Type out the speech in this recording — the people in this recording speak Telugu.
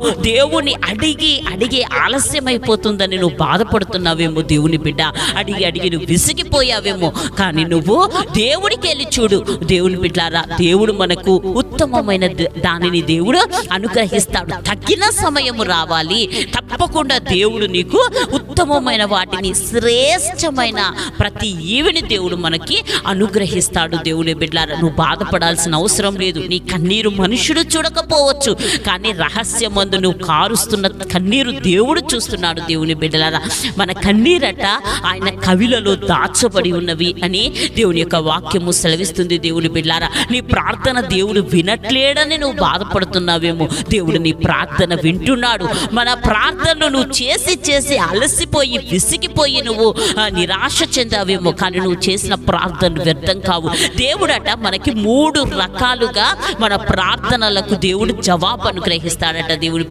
దేవుని అడిగి అడిగి ఆలస్యమైపోతుందని నువ్వు బాధపడుతున్నావేమో దేవుని బిడ్డ. అడిగి అడిగి నువ్వు విసిగిపోయావేమో. కానీ నువ్వు దేవుడికి వెళ్ళి చూడు. దేవుని బిడ్డారా దేవుడు మనకు ఉత్తమమైన దానిని దేవుడు అనుగ్రహిస్తాడు. తగిన సమయము రావాలి. తప్పకుండా దేవుడు నీకు ఉత్తమమైన వాటిని శ్రేష్టమైన ప్రతి ఈవిని దేవుడు మనకి అనుగ్రహిస్తాడు. దేవుని బిడ్డారా నువ్వు బాధపడాల్సిన అవసరం లేదు. నీ కన్నీరు మనుషుడు చూడకపోవచ్చు కానీ రహస్యమందు నువ్వు కారుస్తున్న కన్నీరు దేవుడు చూస్తున్నాడు. దేవుని బిడ్డలారా మన కన్నీరట ఆయన కవిలలో దాచబడి ఉన్నవి అని దేవుని యొక్క వాక్యము సెలవిస్తుంది. దేవుని బిడ్డలారా నీ ప్రార్థన దేవుడు వినట్లేడని నువ్వు బాధపడుతున్నావేమో. దేవుడు నీ ప్రార్థన వింటున్నాడు. మన ప్రార్థనను నువ్వు చేసి చేసి అలసి విసిగిపోయి నువ్వు నిరాశ చెందావేమో కానీ నువ్వు చేసిన ప్రార్థనలు వ్యర్థం కావు. దేవుడట మనకి మూడు రకాలుగా మన ప్రార్థనలకు దేవుడు జవాబు అనుగ్రహిస్తాడట దేవుడు.